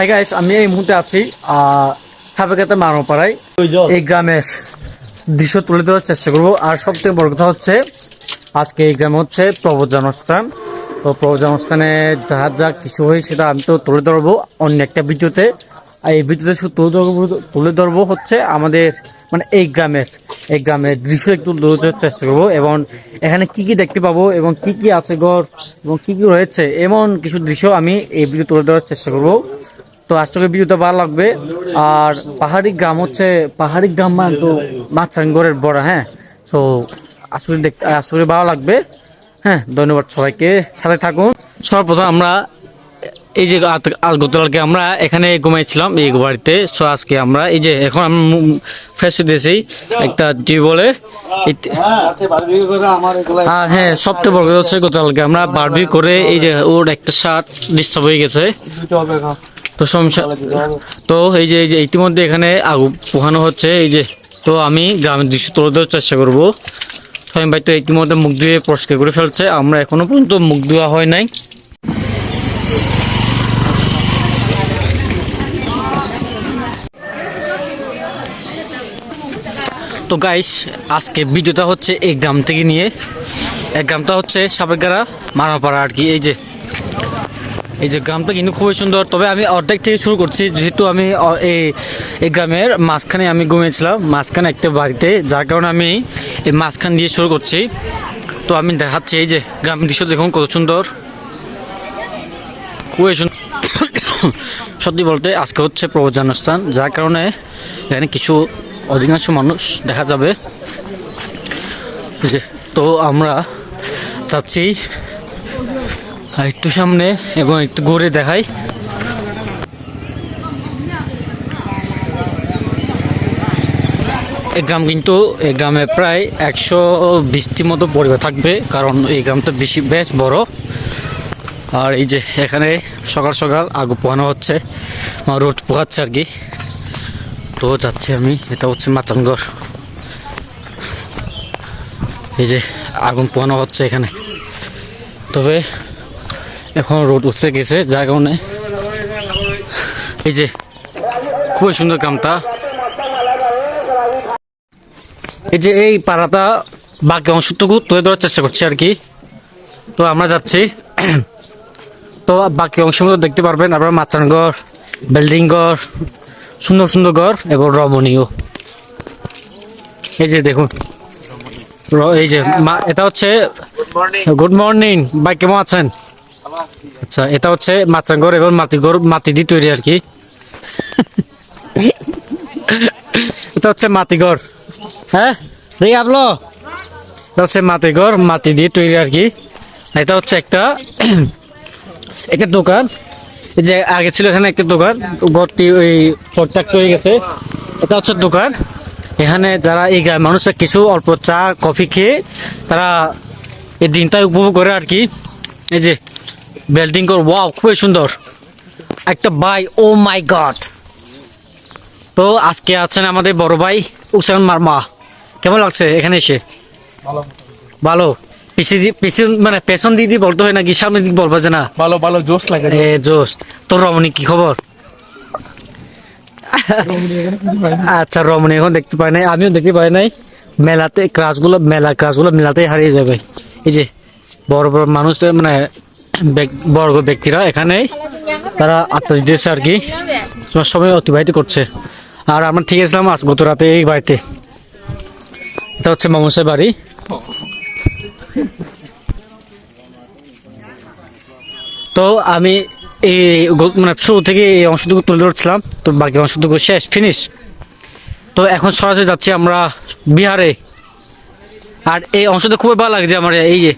Hi guys আমি এই মুহূর্তে আছি সাবেকাতে মানবপাড়ায়। এই গ্রামের দৃশ্য তুলে ধরার চেষ্টা করব। আর সবথেকে বড় কথা হচ্ছে, আজকে এই গ্রামে হচ্ছে প্রবচন অনুষ্ঠান তো প্রবচন অনুষ্ঠানে যা যা কিছু হয় সেটা আমি তো তুলে ধরবো। অন্য একটা ভিডিওতে। আর এই ভিডিওতে তুলে ধরবো তুলে ধরবো হচ্ছে আমাদের মানে এই গ্রামের এই গ্রামের দৃশ্য একটু তুলে ধরার চেষ্টা করব। এবং এখানে কি কি দেখতে পাবো, এবং কি কি আছে ঘর, এবং কি কি রয়েছে, এমন কিছু দৃশ্য আমি এই ভিডিও তুলে ধরার চেষ্টা করব। তো আজকে ভিডিওটা ভালো লাগবে। আর পাহাড়ি গ্রাম হচ্ছে, পাহাড়ি গ্রাম মানে তো মাছাঙ্গরের বড় হ্যাঁ? তো আসলে দেখতে আসলে ভালো লাগবে। হ্যাঁ ধন্যবাদ সবাইকে। সাথে থাকুন। সর্বপ্রথম আমরা এই যে গতকালকে আমরা এখানে ঘুমাইছিলাম এই বাড়িতে। সো আজকে আমরা এই যে এখন আমি ফ্রেশ হতেছি একটা টিউবওয়েলে আর হ্যাঁ সবচেয়ে বড় হচ্ছে গতকালকে আমরা বারবি করে এই যে ওর একটা শার্ট ডিস্টার্ব হয়ে গেছে। তো সমস্যা তো এই যে এই যে ইতিমধ্যে এখানে আগুন পোহানো হচ্ছে এই যে তো আমি গ্রামের দৃশ্য তুলে ধরার চেষ্টা করব। স্বয়ং ভাই তো ইতিমধ্যে মুখ ধুয়ে পরিষ্কার করে ফেলছে আমরা এখনও পর্যন্ত মুখ ধোয়া হয় নাই। তো গাইস আজকে ভিডিওটা হচ্ছে এই গ্রাম থেকে নিয়ে এই গ্রামটা হচ্ছে সাবেকারা মারাপাড়া আর কি এই যে। এই যে গ্রামটা কিন্তু খুবই সুন্দর। তবে আমি অর্ধেক থেকে শুরু করছি, যেহেতু আমি এই এই গ্রামের মাঝখানে আমি ঘুমিয়েছিলাম, মাঝখানে একটা বাড়িতে, যার কারণে আমি এই মাঝখান দিয়ে শুরু করছি। তো আমি দেখাচ্ছি এই যে গ্রামের দৃশ্য, দেখুন কত সুন্দর। খুবই সুন্দর সত্যি বলতে আজকে হচ্ছে প্রবচন অনুষ্ঠান যার কারণে এখানে কিছু অধিকাংশ মানুষ দেখা যাবে। তো আমরা চাচ্ছি আর একটু সামনে এবং একটু ঘুরে দেখাই। এই গ্রাম কিন্তু, এই গ্রামে প্রায় একশো বিশটি মতো পরিবার থাকবে, কারণ এই গ্রামটা বেশি, বেশ বড়। আর এই যে এখানে সকাল সকাল আগু পোহানো হচ্ছে আমার রোড পোহাচ্ছে আর কি। তো যাচ্ছি আমি, এটা হচ্ছে মাচানগড়। এই যে আগুন পোহানো হচ্ছে এখানে। তবে এখন রোদ উঠতে গেছে যার কারণে এই যে খুবই সুন্দর গ্রামটা। এই যে এই পাড়াটা বাকি অংশটুকু তুলে ধরার চেষ্টা করছি আর কি। তো আমরা যাচ্ছি। তো বাকি অংশগুলো দেখতে পারবেন আপনারা মাচানগড় বিল্ডিং ঘর সুন্দর সুন্দর ঘর এবং রমণীয়। এই যে দেখুন এই যে মা- এটা হচ্ছে গুড মর্নিং ভাই কেমন আছেন? আচ্ছা এটা হচ্ছে মাচাঙ্গর এবং মাটিঘর মাটি দিয়ে তৈরি আর কি। এটা হচ্ছে মাটি ঘর হ্যাঁ? রে আপলো। এটা হচ্ছে মাটিঘর মাটি দিয়ে তৈরি আর কি। এটা হচ্ছে একটা একটা দোকান। এই যে আগে ছিল এখানে একটা দোকান, ঘরটি ওই প্রত্যেক হয়ে গেছে। এটা হচ্ছে দোকান। এখানে যারা এই গ্রামের মানুষরা কিছু অল্প চা, কফি খেয়ে তারা এই দিনটা উপভোগ করে আর কি। এই যে বিল্ডিং কর ওয়াও খুবই সুন্দর। একটা ভাই ও মাই গড তো আজকে আছেন আমাদের বড় ভাই উসান মারমা। কেমন লাগছে এখানে এসে? ভালো। পিছিয়ে দি- পিছন মানে পেছন দিক দিয়ে বলতে হয় নাকি সামনের দিক বলব যে না? ভালো ভালো জোশ লাগে। এ জোস তোর রমণী কি খবর? আচ্ছা রমণী এখন দেখতে পাই নাই। আমিও দেখতে পাই নাই। মেলাতে ক্লাসগুলো মেলা ক্লাসগুলো মেলাতেই হারিয়ে যাবে। এই যে বড় বড় মানুষ মানে বড় ব্যক্তিরা এখানে তারা আত্মা দিতেছে আর কি। তোমার সময় অতিবাহিত করছে। আর আমরা ঠিক আছিলাম আজ গত রাতে এই বাড়িতে। এটা হচ্ছে মামুসের বাড়ি। তো আমি এই মানে শুরু থেকে এই অংশটুকু তুলে ধরছিলাম। তো বাকি অংশটুকু শেষ ফিনিশ তো এখন সরাসরি যাচ্ছি আমরা বিহারে। আর এই অংশটা খুবই ভালো লাগছে আমার, এই যে।